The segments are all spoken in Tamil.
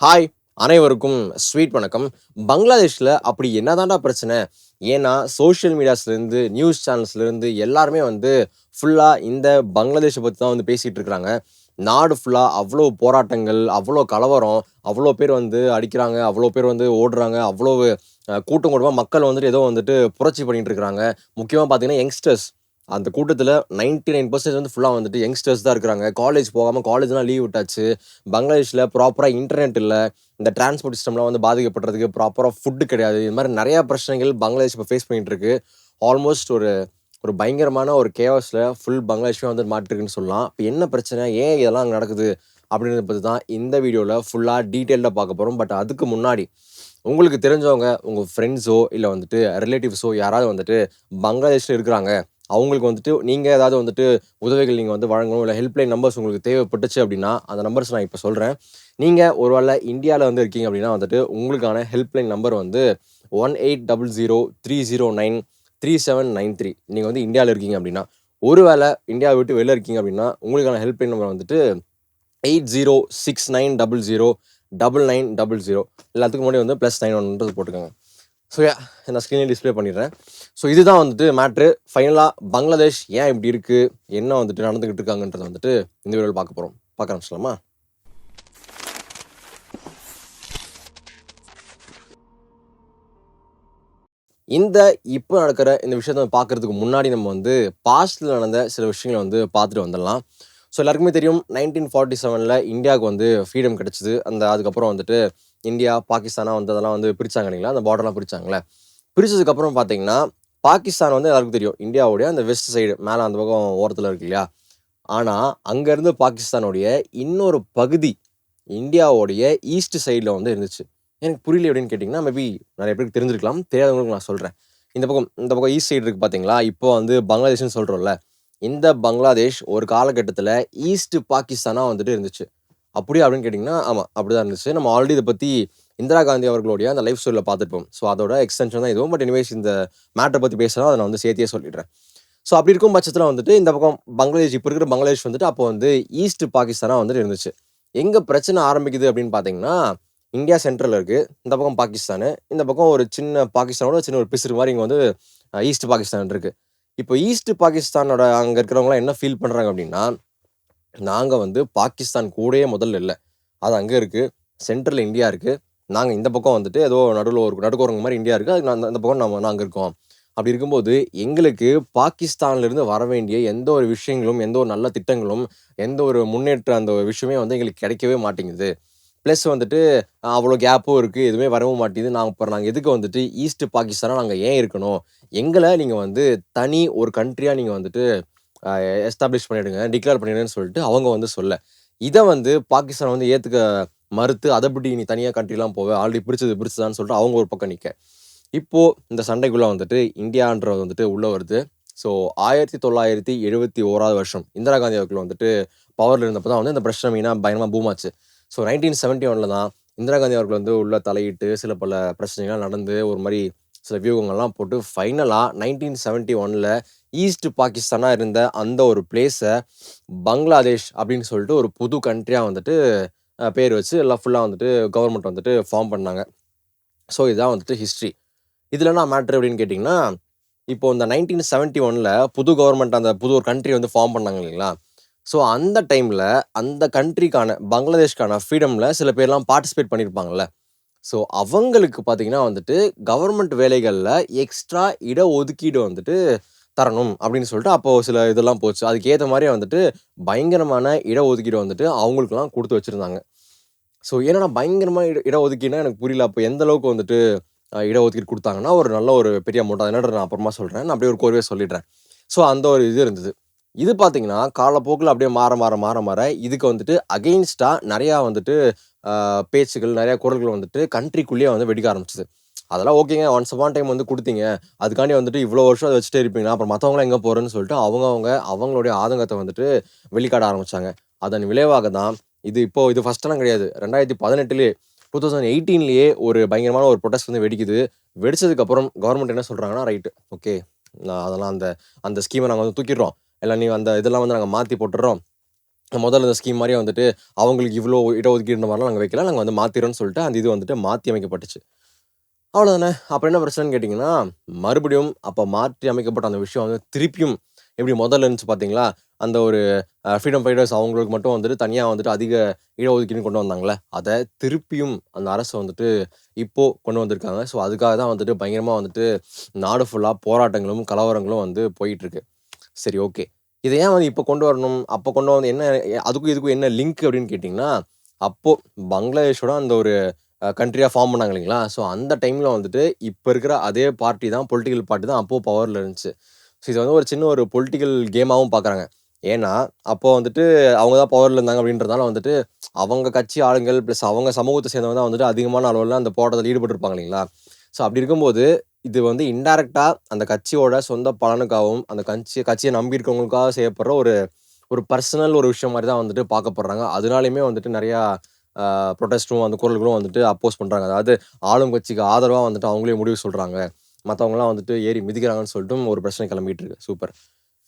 ஹாய் அனைவருக்கும் ஸ்வீட் வணக்கம். பங்களாதேஷில் அப்படி என்னதான்டா பிரச்சனை? ஏன்னா சோஷியல் மீடியாஸ்லேருந்து நியூஸ் சேனல்ஸ்லேருந்து எல்லாருமே வந்து ஃபுல்லாக இந்த பங்களாதேஷை பற்றி தான் வந்து பேசிகிட்டு இருக்கிறாங்க. நாடு ஃபுல்லாக அவ்வளோ போராட்டங்கள் அவ்வளோ கலவரம் அவ்வளோ பேர் வந்து அடிக்கிறாங்க அவ்வளோ பேர் வந்து ஓடுறாங்க அவ்வளோ கூட்டம் கூட்டமாக மக்கள் வந்துட்டு ஏதோ வந்துட்டு புரட்சி பண்ணிகிட்டு இருக்கிறாங்க. முக்கியமாக பார்த்தீங்கன்னா யங்ஸ்டர்ஸ் அந்த கூட்டத்தில் நைன்டி நைன் பர்சன்ட் வந்து ஃபுல்லாக வந்துட்டு யங்ஸ்டர்ஸ் தான் இருக்கிறாங்க. காலேஜ் போகாமல் காலேஜ்லாம் லீவ் விட்டாச்சு. பங்களாதேஷில் ப்ராப்பராக இன்டர்நெட் இல்லை. இந்த டிரான்ஸ்போர்ட் சிஸ்டம்லாம் வந்து பாதிக்கப்படுறதுக்கு ப்ராப்பராக ஃபுட்டு கிடையாது. இது மாதிரி நிறையா பிரச்சனைகள் பங்களாதேஷ் இப்போ ஃபேஸ் பண்ணிட்டு இருக்கு. ஆல்மோஸ்ட் ஒரு ஒரு பயங்கரமான ஒரு கேவஸில் ஃபுல் பங்களாதேஷே வந்து மாட்டிருக்குன்னு சொல்லலாம். இப்போ என்ன பிரச்சனை? ஏன் இதெல்லாம் அங்கே நடக்குது? அப்படின்றத பற்றி தான் இந்த வீடியோவில் ஃபுல்லாக டீட்டெயில்டாக பார்க்க போகிறோம் பட் அதுக்கு முன்னாடி உங்களுக்கு தெரிஞ்சவங்க உங்கள் ஃப்ரெண்ட்ஸோ இல்லை வந்துட்டு ரிலேட்டிவ்ஸோ யாராவது வந்துட்டு பங்களாதேஷில் இருக்கிறாங்க. அவங்களுக்கு வந்துட்டு நீங்கள் ஏதாவது வந்துட்டு உதவிகள் நீங்கள் வந்து வழங்கணும் இல்லை ஹெல்ப்லைன் நம்பர்ஸ் உங்களுக்கு தேவைப்பட்டுச்சு அப்படின்னா அந்த நம்பர்ஸ் நான் இப்போ சொல்கிறேன் நீங்கள் ஒரு வேளை இந்தியாவில் வந்து இருக்கீங்க அப்படின்னா வந்துட்டு உங்களுக்கான ஹெல்ப்லைன் நம்பர் வந்து one eight double zero three zero nine three seven nine three நீங்கள் வந்து இந்தியாவில் இருக்கீங்க அப்படின்னா ஒருவேளை இந்தியாவை விட்டு வெளில இருக்கீங்க அப்படின்னா உங்களுக்கான ஹெல்ப்லைன் நம்பர் வந்துட்டு eight zero six nine double zero double nine double zero எல்லாத்துக்கும் முன்னாடி வந்து ப்ளஸ் நைன் ஒன்றது போட்டுக்கோங்க. ஸோ நான் ஸ்க்ரீனில் டிஸ்ப்ளே பண்ணிடுறேன். ஸோ இதுதான் வந்துட்டு மேட்ரு ஃபைனலாக பங்களாதேஷ் ஏன் இப்படி இருக்குது என்ன வந்துட்டு நடந்துக்கிட்டு இருக்காங்கன்றதை வந்துட்டு இந்த வீடியோவில் பார்க்க போகிறோம் பார்க்க ஆரம்பிச்சிடலாமா? இந்த இப்போ நடக்கிற இந்த விஷயத்த பார்க்கறதுக்கு முன்னாடி நம்ம வந்து பாஸ்டில் நடந்த சில விஷயங்களை வந்து பார்த்துட்டு வந்துடலாம். ஸோ எல்லாருக்குமே தெரியும் நைன்டீன் ஃபார்ட்டி செவனில் இந்தியாவுக்கு வந்து ஃப்ரீடம் கிடச்சிது. அந்த அதுக்கப்புறம் வந்துட்டு இந்தியா பாகிஸ்தானாக வந்து அதெல்லாம் வந்து பிரித்தாங்க இல்லைங்களா? அந்த பார்டர்லாம் பிரிச்சாங்களே பிரித்ததுக்கப்புறம் பார்த்தீங்கன்னா பாகிஸ்தான் வந்து எல்லாருக்கும் தெரியும். இந்தியாவுடைய அந்த வெஸ்ட் சைடு மேலே அந்த பக்கம் ஓரத்தில் இருக்கு இல்லையா? ஆனால் அங்கேருந்து பாகிஸ்தானுடைய இன்னொரு பகுதி இந்தியாவுடைய ஈஸ்ட் சைடில் வந்து இருந்துச்சு. எனக்கு புரியல எப்படின்னு கேட்டிங்கன்னா மேபி நிறைய பேருக்கு தெரிஞ்சிருக்கலாம். தெரியாதவங்களுக்கு நான் சொல்கிறேன் இந்த பக்கம் இந்த பக்கம் ஈஸ்ட் சைடு இருக்குது பார்த்தீங்களா இப்போ வந்து பங்களாதேஷ்னு சொல்கிறோம்ல இந்த பங்களாதேஷ் ஒரு காலகட்டத்தில் ஈஸ்ட் பாகிஸ்தானாக வந்துட்டு இருந்துச்சு. அப்படியே அப்படின்னு கேட்டிங்கன்னா ஆமாம் அப்படி தான் இருந்துச்சு. நம்ம ஆல்ரெடி இதை பற்றி இந்திரா காந்தி அவர்களுடைய அந்த லைஃப் ஸ்டைலில் பார்த்துருப்போம். ஸோ அதோட எக்ஸ்டென்ஷன் தான் இதுவும். பட் எனிவேஸ் இந்த மேட்டரை பற்றி பேசுகிறோம் அதை நான் வந்து சேர்த்தியே சொல்லிடுறேன். ஸோ அப்படி இருக்கும் பட்சத்தில் வந்துட்டு இந்த பக்கம் பங்களாதேஷ் இப்போ இருக்கிற பங்களாதேஷ் வந்துட்டு அப்போ வந்து ஈஸ்ட் பாகிஸ்தானாக வந்துட்டு இருந்துச்சு. எங்கே பிரச்சனை ஆரம்பிக்குது அப்படின்னு பார்த்தீங்கன்னா இந்தியா சென்ட்ரல் இருக்குது இந்த பக்கம் பாகிஸ்தானு. இந்த பக்கம் ஒரு சின்ன பாகிஸ்தானோட சின்ன ஒரு பிசுறு மாதிரி இங்கே வந்து ஈஸ்ட் பாகிஸ்தான் இருக்குது இப்போ ஈஸ்ட் பாகிஸ்தானோட அங்கே இருக்கிறவங்களாம் என்ன ஃபீல் பண்ணுறாங்க அப்படின்னா நாங்கள் வந்து பாகிஸ்தான் கூடயே முதல்ல இல்லை. அது அங்கே இருக்குது சென்ட்ரல் இந்தியா இருக்குது நாங்கள் இந்த பக்கம் வந்துட்டு ஏதோ நடுவில் ஒரு நடுக்கோரங்க மாதிரி இந்தியா இருக்குது அது அந்த அந்த பக்கம் நம்ம நாங்கள் இருக்கோம். அப்படி இருக்கும்போது எங்களுக்கு பாகிஸ்தான்லேருந்து வர வேண்டிய எந்த ஒரு விஷயங்களும் எந்த ஒரு நல்ல திட்டங்களும் எந்த ஒரு முன்னேற்ற அந்த விஷயமே வந்து எங்களுக்கு கிடைக்கவே மாட்டேங்குது. ப்ளஸ் வந்துட்டு அவ்வளோ கேப்பும் இருக்குது எதுவுமே வரவும் மாட்டேங்குது. நாங்கள் இப்போ நாங்கள் எதுக்கு வந்துட்டு ஈஸ்ட் பாகிஸ்தானாக நாங்கள் ஏன் இருக்கணும்? எங்களை நீங்கள் வந்து தனி ஒரு கண்ட்ரியாக நீங்கள் வந்துட்டு எஸ்டாப்ளிஷ் பண்ணிடுங்க டிக்ளேர் பண்ணிடுங்கன்னு சொல்லிட்டு அவங்க வந்து சொல்ல. இதை வந்து பாகிஸ்தான் வந்து ஏற்றுக்க மறுத்து அதை பற்றி நீ தனியாக கண்ட்ரிலாம் போவ ஆல்ரெடி பிடிச்சது பிடிச்சதான்னு சொல்லிட்டு அவங்க ஒரு பக்கம் நிற்க இப்போது இந்த சண்டைக்குள்ளே வந்துட்டு இந்தியான்றது வந்துட்டு உள்ளே வருது. ஸோ ஆயிரத்தி தொள்ளாயிரத்தி எழுபத்தி ஓராவது வருஷம் இந்திரா காந்தி அவர்கள் வந்துட்டு பவரில் இருந்தப்போ தான் வந்து இந்த பிரச்சனை மீனாக பயங்கரமாக பூமாச்சு ஸோ நைன்டீன் செவன்ட்டி ஒனில் தான் இந்திரா காந்தி அவர்கள் வந்து உள்ள தலையிட்டு சில பல பிரச்சனைகள்லாம் நடந்து ஒரு மாதிரி சில வியூகங்கள்லாம் போட்டு ஃபைனலாக நைன்டீன் செவன்ட்டி ஒனில் ஈஸ்ட் பாகிஸ்தானாக இருந்த அந்த ஒரு பிளேஸை பங்களாதேஷ் அப்படின்னு சொல்லிட்டு ஒரு புது கண்ட்ரியாக வந்துட்டு பேர் வச்சு எல்லாம் ஃபுல்லாக வந்துட்டு கவர்மெண்ட் வந்துட்டு ஃபார்ம் பண்ணாங்க. ஸோ இதுதான் வந்துட்டு ஹிஸ்ட்ரி இதில் என்ன மேட்ரு அப்படின்னு கேட்டிங்கன்னா இப்போ இந்த நைன்டீன் செவன்ட்டி ஒனில் புது கவர்மெண்ட் அந்த புது ஒரு கண்ட்ரி வந்து ஃபார்ம் பண்ணாங்க இல்லைங்களா? ஸோ அந்த டைமில் அந்த கண்ட்ரிக்கான பங்களாதேஷ்க்கான ஃப்ரீடமில் சில பேர்லாம் பார்ட்டிசிபேட் பண்ணியிருப்பாங்கல்ல ஸோ அவங்களுக்கு பார்த்தீங்கன்னா வந்துட்டு கவர்மெண்ட் வேலைகளில் எக்ஸ்ட்ரா இட ஒதுக்கீடு வந்துட்டு தரணும் அப்படின்னு சொல்லிட்டு அப்போது சில இதெல்லாம் போச்சு. அதுக்கேற்ற மாதிரி வந்துட்டு பயங்கரமான இட ஒதுக்கீடு வந்துட்டு அவங்களுக்குலாம் கொடுத்து வச்சுருந்தாங்க. ஸோ என்னென்னா பயங்கரமான இட இட ஒதுக்கீடுனா எனக்கு புரியல. அப்போ எந்த அளவுக்கு வந்துட்டு இட ஒதுக்கீடு கொடுத்தாங்கன்னா ஒரு நல்ல ஒரு பெரிய அமௌண்ட் அதனால நான் அப்புறமா சொல்கிறேன் நான் அப்படியே ஒரு கோர்வே சொல்லிடுறேன். ஸோ அந்த ஒரு இது இருந்தது. இது பார்த்தீங்கன்னா காலப்போக்கில் அப்படியே மாற மாற மாற மாற இதுக்கு வந்துட்டு அகெயின்ஸ்டாக நிறையா வந்துட்டு பேச்சுகள் நிறையா குரல்கள் வந்துட்டு கண்ட்ரிக்குள்ளேயே வந்து வெடிக்க ஆரம்பிச்சது. அதெல்லாம் ஓகேங்க ஒன்ஸ் அப்பான் டைம் வந்து கொடுத்தீங்க. அதுக்காண்டி வந்துட்டு இவ்வளோ வருஷம் அதை வச்சுட்டே இருப்பீங்களா? அப்புறம் மற்றவங்களாம் எங்கே போகிறேன்னு சொல்லிட்டு அவங்கவங்க அவங்களுடைய ஆதங்கத்தை வந்துட்டு வெளிக்காட ஆரம்பிச்சாங்க. அதன் விளைவாக தான் இது இப்போ இது ஃபஸ்ட்டெல்லாம் கிடையாது. ரெண்டாயிரத்தி பதினெட்டுலேயே டூ தௌசண்ட் எயிட்டீன்லேயே ஒரு பயங்கரமான ஒரு ப்ரொடெஸ்ட் வந்து வெடிக்குது. வெடிச்சதுக்கப்புறம் கவர்மெண்ட் என்ன சொல்கிறாங்கன்னா ரைட்டு ஓகே அதெல்லாம் அந்த அந்த ஸ்கீமை நாங்கள் வந்து தூக்கிடுறோம். எல்லாம் நீ அந்த இதெல்லாம் வந்து நாங்கள் மாற்றி போட்டுடுறோம் முதல்ல இந்த ஸ்கீம் மாதிரியே வந்துட்டு அவங்களுக்கு இவ்வளோ இடஒதுக்கீடு மாதிரிலாம் நாங்கள் வைக்கல நாங்கள் வந்து மாற்றிடுறோம்னு சொல்லிட்டு அந்த இது வந்துட்டு மாற்றி அமைக்கப்பட்டுச்சு. அவ்வளோதானே அப்புறம் என்ன பிரச்சனைன்னு கேட்டிங்கன்னா மறுபடியும் அப்போ மாற்றி அமைக்கப்பட்ட அந்த விஷயம் வந்து திருப்பியும் எப்படி முதல்ல இருந்துச்சு பார்த்தீங்களா அந்த ஒரு ஃப்ரீடம் ஃபைட்டர்ஸ் அவங்களுக்கு மட்டும் வந்துட்டு தனியாக வந்துட்டு அதிக இடஒதுக்கீடு கொண்டு வந்தாங்களே அதை திருப்பியும் அந்த அரசு வந்துட்டு இப்போது கொண்டு வந்திருக்காங்க. ஸோ அதுக்காக தான் வந்துட்டு பயங்கரமாக வந்துட்டு நாடு ஃபுல்லாக போராட்டங்களும் கலவரங்களும் வந்து போயிட்டுருக்கு சரி ஓகே இதை ஏன் வந்து இப்போ கொண்டு வரணும்? அப்போ கொண்டு வந்து என்ன அதுக்கும் இதுக்கும் என்ன லிங்க் அப்படின்னு கேட்டிங்கன்னா அப்போது பங்களாதேஷோட அந்த ஒரு கண்ட்ரியாக ஃபார்ம் பண்ணாங்க இல்லைங்களா? ஸோ அந்த டைமில் வந்துட்டு இப்போ இருக்கிற அதே பார்ட்டி தான் பொலிட்டிக்கல் பார்ட்டி தான் அப்போது பவரில் இருந்துச்சு. ஸோ இது வந்து ஒரு சின்ன ஒரு பொலிட்டிக்கல் கேமாகவும் பார்க்குறாங்க ஏன்னா அப்போ வந்துட்டு அவங்க தான் பவரில் இருந்தாங்க அப்படின்றதால வந்துட்டு அவங்க கட்சி ஆளுங்கள் ப்ளஸ் அவங்க சமூகத்தை சேர்ந்தவங்க தான் வந்துட்டு அதிகமான அளவில் அந்த போராட்டத்தில் ஈடுபட்டிருப்பாங்க இல்லைங்களா? ஸோ அப்படி இருக்கும்போது இது வந்து இன்டைரக்டாக அந்த கட்சியோட சொந்த பலனுக்காகவும் அந்த கட்சி கட்சியை நம்பி இருக்கவங்களுக்காக செய்யப்படுற ஒரு ஒரு பர்சனல் ஒரு விஷயம் மாதிரி தான் வந்துட்டு பார்க்கப்படுறாங்க அதனாலையுமே வந்துட்டு நிறையா ப்ரொட்டஸ்ட்டும் அந்த குரல்களும் வந்துட்டு அப்போஸ் பண்ணுறாங்க அதாவது ஆளும் கட்சிக்கு ஆதரவாக வந்துட்டு அவங்களே முடிவு சொல்கிறாங்க மற்றவங்களாம் வந்துட்டு ஏறி மிதிக்கிறாங்கன்னு சொல்லிட்டு ஒரு பிரச்சனை கிளம்பிட்டு இருக்கு. சூப்பர்.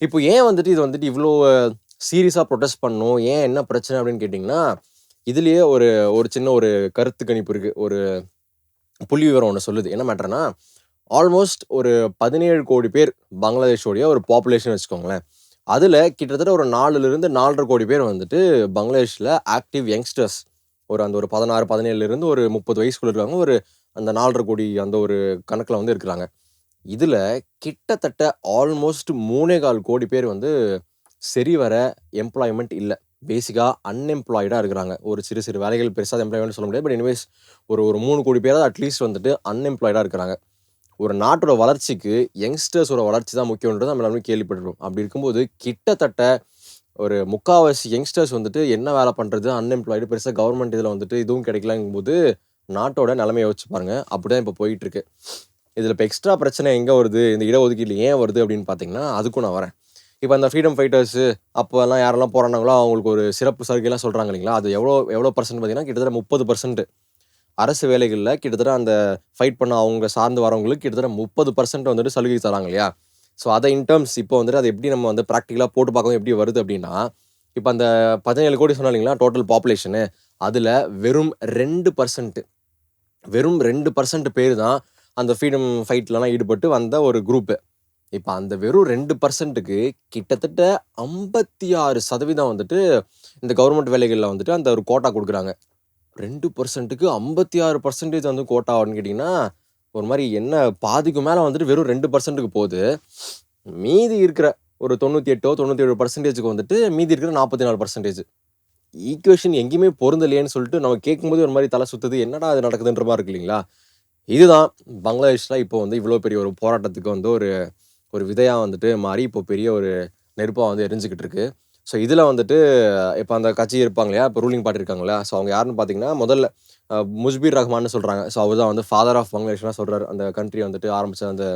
இப்போ ஏன் வந்துட்டு இது வந்துட்டு இவ்வளோ சீரியஸாக ப்ரொட்டஸ்ட் பண்ணணும் ஏன் என்ன பிரச்சனை அப்படின்னு கேட்டிங்கன்னா இதுலேயே ஒரு ஒரு சின்ன ஒரு கருத்து கணிப்பு இருக்குது ஒரு புள்ளி விவரம் ஒன்று சொல்லுது. என்ன மேட்டர்னா ஆல்மோஸ்ட் ஒரு பதினேழு கோடி பேர் பங்களாதேஷோடைய ஒரு பாப்புலேஷன் வச்சுக்கோங்களேன். அதில் கிட்டத்தட்ட ஒரு நாலுலேருந்து நாலரை கோடி பேர் வந்துட்டு பங்களாதேஷில் ஆக்டிவ் யங்ஸ்டர்ஸ் ஒரு அந்த ஒரு பதினாறு பதினேழுலேருந்து ஒரு முப்பது வயசுக்குள்ள இருக்காங்க ஒரு அந்த நாலரை கோடி அந்த ஒரு கணக்கில் வந்து இருக்கிறாங்க. இதில் கிட்டத்தட்ட ஆல்மோஸ்ட் மூணே கால் கோடி பேர் வந்து சரி வர எம்ப்ளாய்மெண்ட் இல்லை. பேசிக்காக அன்எம்ப்ளாய்டாக இருக்கிறாங்க. ஒரு சிறு சிறு வேலைகள் பெருசாக எம்ப்ளாய்மெண்ட் சொல்ல முடியாது. பட் எனிவேஸ் ஒரு ஒரு மூணு கோடி பேராவது அட்லீஸ்ட் வந்துட்டு அன்எம்ப்ளாய்டாக இருக்கிறாங்க. ஒரு நாட்டோட வளர்ச்சிக்கு யங்ஸ்டர்ஸோட வளர்ச்சி தான் முக்கியன்றது நம்ம எல்லாமே கேள்விப்பட்டிருக்கோம். அப்படி இருக்கும்போது கிட்டத்தட்ட ஒரு முக்கால்வாசி யங்ஸ்டர்ஸ் வந்துட்டு என்ன வேலை பண்ணுறது அன்எம்ப்ளாய்டு பெருசாக கவர்மெண்ட் இதில் வந்துட்டு இதுவும் கிடைக்கலங்கும்போது நாட்டோட நிலைமையை வச்சு பாருங்க. அப்படிதான் இப்போ போயிட்டு இருக்கு இதில் இப்போ எக்ஸ்ட்ரா பிரச்சனை எங்கே வருது இந்த இடஒதுக்கீடு ஏன் வருது அப்படின்னு பார்த்தீங்கன்னா அதுக்கும் நான் வரேன். இப்போ அந்த ஃப்ரீடம் ஃபைட்டர்ஸு அப்போல்லாம் யாரெல்லாம் போராடினாங்களோ அவங்களுக்கு ஒரு சிறப்பு சலுகைலாம் சொல்கிறாங்க இல்லைங்களா? அது எவ்வளோ எவ்வளோ பர்சன்ட் பார்த்தீங்கன்னா கிட்டத்தட்ட முப்பது பர்சன்ட் அரசு வேலைகளில் கிட்டத்தட்ட அந்த ஃபைட் பண்ண அவங்க சார்ந்து வரவங்களுக்கு கிட்டத்தட்ட முப்பது பர்சன்ட் வந்துட்டு சலுகை தராங்க இல்லையா? ஸோ அதை இன்டர்ம்ஸ் இப்போ வந்துட்டு அது எப்படி நம்ம வந்து ப்ராக்டிக்கலாக போட்டு பார்க்கவும் எப்படி வருது அப்படின்னா இப்போ அந்த பதினேழு கோடி சொன்னாலிங்களா டோட்டல் பாப்புலேஷனு அதில் வெறும் ரெண்டு பர்சன்ட்டு வெறும் ரெண்டு பர்சன்ட் பேர் தான் அந்த ஃப்ரீடம் ஃபைட்லலாம் ஈடுபட்டு வந்த ஒரு குரூப்பு இப்போ அந்த வெறும் ரெண்டு பர்சன்ட்டுக்கு கிட்டத்தட்ட ஐம்பத்தி ஆறு சதவீதம் வந்துட்டு இந்த கவர்மெண்ட் வேலைகளில் வந்துட்டு அந்த ஒரு கோட்டா கொடுக்குறாங்க. ரெண்டு பர்சன்ட்டுக்கு ஐம்பத்தி ஆறு பர்சன்டேஜ் வந்து கோட்டா அப்படின்னு கேட்டிங்கன்னா ஒரு மாதிரி என்ன பாதிக்கு மேலே வந்துட்டு வெறும் ரெண்டு பர்சன்ட்டுக்கு போகுது. மீதி இருக்கிற ஒரு தொண்ணூற்றி எட்டோ தொண்ணூற்றி ஏழு பர்சன்டேஜுக்கு வந்துட்டு மீதி இருக்கிற நாற்பத்தி நாலு பர்சன்டேஜ் ஈக்குவேஷன் எங்கேயுமே பொருந்தலையேன்னு சொல்லிட்டு நம்ம கேட்கும்போது ஒரு மாதிரி தலை சுத்துது. என்னடா அது நடக்குதுன்ற மாதிரி இருக்கு இல்லைங்களா? இதுதான் பங்களாதேஷில் இப்போ வந்து இவ்வளோ பெரிய ஒரு போராட்டத்துக்கு வந்து ஒரு ஒரு விதையாக வந்துட்டு மாறி இப்போ பெரிய ஒரு நெருப்பாக வந்து எரிஞ்சுக்கிட்டு இருக்குது ஸோ இதில் வந்துட்டு இப்போ அந்த கட்சி இருப்பாங்க இல்லையா? இப்போ ரூலிங் பார்ட்டி இருக்காங்க இல்லையா? ஸோ அவங்க யாருன்னு பார்த்தீங்கன்னா முதல்ல முஸ்பீர் முஜ்பீர் ரஹ்மான்னு சொல்கிறாங்க ஸோ அவர் தான் வந்து ஃபாதர் ஆஃப் பங்களாதேஷ்லாம் சொல்கிறார் அந்த கண்ட்ரி வந்துட்டு ஆரம்பித்த அந்த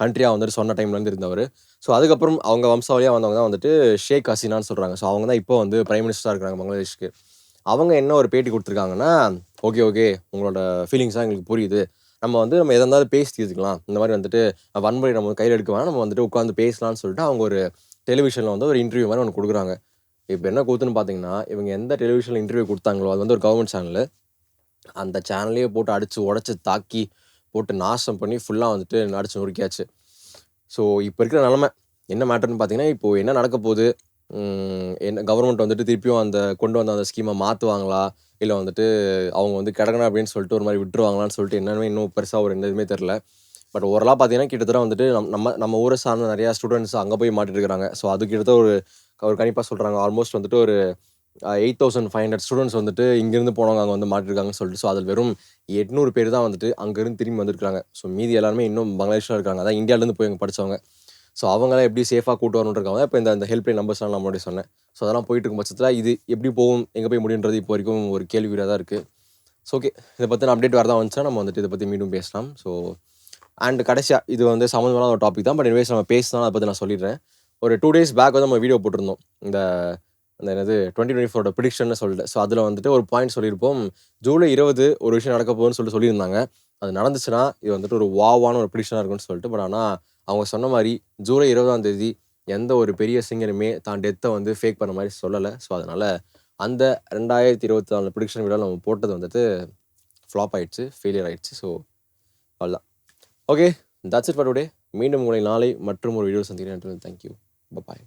கண்ட்ரியாக வந்துட்டு சொன்ன டைம்லேருந்து இருந்தவர். ஸோ அதுக்கப்புறம் அவங்க வம்சாவளியாக வந்தவங்க தான் வந்துட்டு ஷேக் ஹசீனான்னு சொல்கிறாங்க ஸோ அவங்க தான் இப்போ வந்து பிரைம் மினிஸ்டராக இருக்கிறாங்க பங்களாதேஷ்க்கு. அவங்க என்ன ஒரு பேட்டி கொடுத்துருக்காங்கன்னா ஓகே ஓகே உங்களோட ஃபீலிங்ஸ்லாம் எங்களுக்கு புரியுது. நம்ம வந்து நம்ம எதா இருந்தாலும் பேசி தீர்த்துக்கலாம். இந்த மாதிரி வந்துட்டு வன்முறை நம்ம கையில் எடுக்க வேணாம். நம்ம வந்துட்டு உட்காந்து பேசலாம்னு சொல்லிட்டு அவங்க ஒரு டெலிவிஷனில் வந்து ஒரு இன்டர்வியூ மாதிரி ஒன்று கொடுக்குறாங்க. இப்போ என்ன கூத்துன்னு பார்த்தீங்கன்னா இவங்க எந்த டெலிவிஷனில் இன்டர்வியூ கொடுத்தாங்களோ அது வந்து ஒரு கவர்மெண்ட் சேனல் அந்த சேனல்லையே போட்டு அடித்து உடச்சி தாக்கி போட்டு நாசம் பண்ணி ஃபுல்லாக வந்துட்டு அடிச்சு நொறுக்கியாச்சு. ஸோ இப்போ இருக்கிற நிலமை என்ன மேட்டர்னு பார்த்தீங்கன்னா இப்போது என்ன நடக்க போகுது? என்ன கவர்மெண்ட் வந்துட்டு திருப்பியும் அந்த கொண்டு வந்த அந்த ஸ்கீமை மாற்றுவாங்களா இல்லை வந்துட்டு அவங்க வந்து கிடக்கணும் அப்படின்னு சொல்லிட்டு ஒரு மாதிரி விட்டுருவாங்களான்னு சொல்லிட்டு என்னென்னு இன்னும் பெருசாக ஒரு எந்த இதுவுமே தெரில பட் ஓவரலாக பார்த்தீங்கன்னா கிட்டத்தட்ட வந்துட்டு நம் நம்ம நம்ம ஊரை சார்ந்த நிறையா ஸ்டூடெண்ட்ஸ் அங்கே போய் மாட்டிட்டு ஸோ அது கிட்டத்தட்ட ஒரு ஒரு கணிப்பாக சொல்கிறாங்க ஆல்மோஸ்ட் வந்துட்டு ஒரு eight thousand five hundred students வந்துட்டு இங்கேருந்து போனவங்க அங்கே வந்து மாட்டிருக்காங்கன்னு சொல்லிட்டு ஸோ அதில் வெறும் எட்நூறு பேர் தான் வந்துட்டு அங்கேருந்து திரும்பி வந்திருக்காங்க ஸோ மீதி எல்லாருமே இன்னும் பங்களாதேஷில் இருக்காங்க. அதான் இந்தியாவிலேருந்து போய் அங்கே படித்தவங்க ஸோ அவங்களாம் எப்படி சேஃபாக கூட்டு வரணும்னு இப்போ இந்த இந்த ஹெல்ப்லைன் நம்பர்ஸ்லாம் நான் முன்னாடி சொன்னேன். ஸோ அதெல்லாம் போயிட்டு இருக்கும் பட்சத்தில் இது எப்படி போகும் எங்கே போய் முடியுன்றது இப்போ வரைக்கும் ஒரு கேள்வியாக தான் இருக்குது ஸோ ஓகே இதை பற்றின அப்டேட் வரதான் வந்துச்சுன்னா நம்ம வந்துட்டு இதை பற்றி மீண்டும் பேசலாம். ஸோ அண்ட் கடைசியாக இது வந்து சம்மந்தமான ஒரு டாபிக் தான் பட் இனிவேஸ் நம்ம பேசலாம் அதை பற்றி நான் சொல்லிடுறேன். ஒரு டூ டேஸ் பேக் வந்து நம்ம வீடியோ போட்டிருந்தோம். இந்த அந்த என்னது டுவெண்ட்டி டுவெண்ட்டி ஃபோரோட ப்ரிடிக்ஷன் சொல்லிட்டு. ஸோ அதில் வந்துட்டு ஒரு பாயிண்ட் சொல்லியிருப்போம். ஜூலை இருபது ஒரு விஷயம் நடக்க போகுதுன்னு சொல்லிட்டு சொல்லியிருந்தாங்க. அது நடந்துச்சுன்னா இது வந்துட்டு ஒரு வாவான ஒரு ப்ரிடிக்ஷனாக இருக்கும்னு சொல்லிட்டு பட் ஆனால் அவங்க சொன்ன மாதிரி ஜூலை இருபதாம் தேதி எந்த ஒரு பெரிய சிங்கருமே தான் டெத்தை வந்து ஃபேக் பண்ண மாதிரி சொல்லலை. ஸோ அதனால் அந்த ரெண்டாயிரத்தி இருபத்தி நாலு ப்ரிடிக்ஷன் வீடியோ நம்ம போட்டது வந்துட்டு ஃப்ளாப் ஆயிடுச்சு ஃபெயிலியர் ஆயிடுச்சு. ஸோ அவ்வளோதான் okay that's it for today மீண்டும் உங்களை நாளை மற்றும் ஒரு வீடியோ சந்திக்கிறேன் தேங்க்யூ பாய்